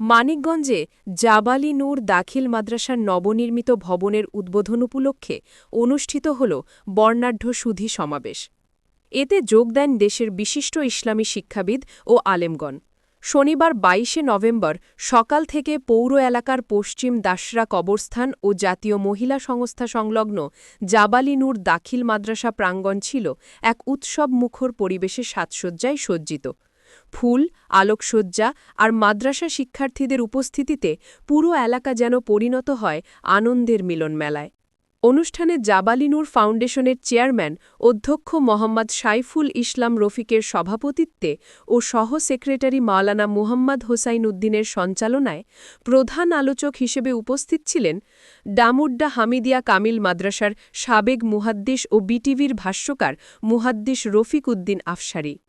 মানিকগঞ্জে জাবালি নূর দাখিল মাদ্রাসার নবনির্মিত ভবনের উদ্বোধন উপলক্ষে অনুষ্ঠিত হল বর্ণাঢ্য সুধী সমাবেশ। এতে যোগ দেন দেশের বিশিষ্ট ইসলামী শিক্ষাবিদ ও আলেমগণ। শনিবার বাইশে নভেম্বর সকাল থেকে পৌর এলাকার পশ্চিম দাসরা কবরস্থান ও জাতীয় মহিলা সংস্থা সংলগ্ন জাবালি নূর দাখিল মাদ্রাসা প্রাঙ্গণ ছিল এক উৎসব মুখর পরিবেশে সাজসজ্জায় সজ্জিত। ফুল, আলোকসজ্জা আর মাদ্রাসা শিক্ষার্থীদের উপস্থিতিতে পুরো এলাকা যেন পরিণত হয় আনন্দের মিলন মেলায় অনুষ্ঠানে জাবালিনুর ফাউন্ডেশনের চেয়ারম্যান অধ্যক্ষ মোহাম্মদ সাইফুল ইসলাম রফিকের সভাপতিত্বে ও সহ সেক্রেটারি মাওলানা মুহাম্মদ হোসাইন উদ্দিনের সঞ্চালনায় প্রধান আলোচক হিসেবে উপস্থিত ছিলেন ডামুড্ডা হামিদিয়া কামিল মাদ্রাসার সাবেক মুহাদ্দিস ও বিটিভির ভাষ্যকার মুহাদ্দিস রফিক উদ্দিন আফসারি।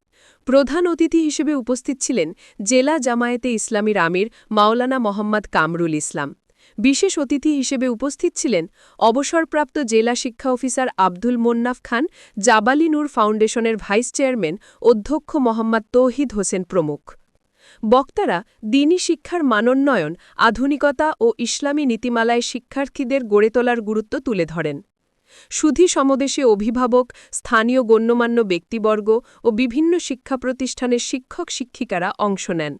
প্রধান অতিথি হিসেবে উপস্থিত ছিলেন জেলা জামায়াতে ইসলামীর আমির মাওলানা মোহাম্মদ কামরুল ইসলাম। বিশেষ অতিথি হিসেবে উপস্থিত ছিলেন অবসরপ্রাপ্ত জেলা শিক্ষা অফিসার আব্দুল মোন্নাফ খান, জাবালি নূর ফাউন্ডেশনের ভাইস চেয়ারম্যান অধ্যক্ষ মোহাম্মদ তৌহিদ হোসেন প্রমুখ। বক্তারা দিনী শিক্ষার মানোন্নয়ন, আধুনিকতা ও ইসলামী নীতিমালায় শিক্ষার্থীদের গড়ে তোলার গুরুত্ব তুলে ধরেন। সুধী সমদেশে অভিভাবক স্থানীয় গণ্যমান্য ব্যক্তিবর্গ ও বিভিন্ন শিক্ষা প্রতিষ্ঠানের শিক্ষক শিক্ষিকারা অংশ নেন।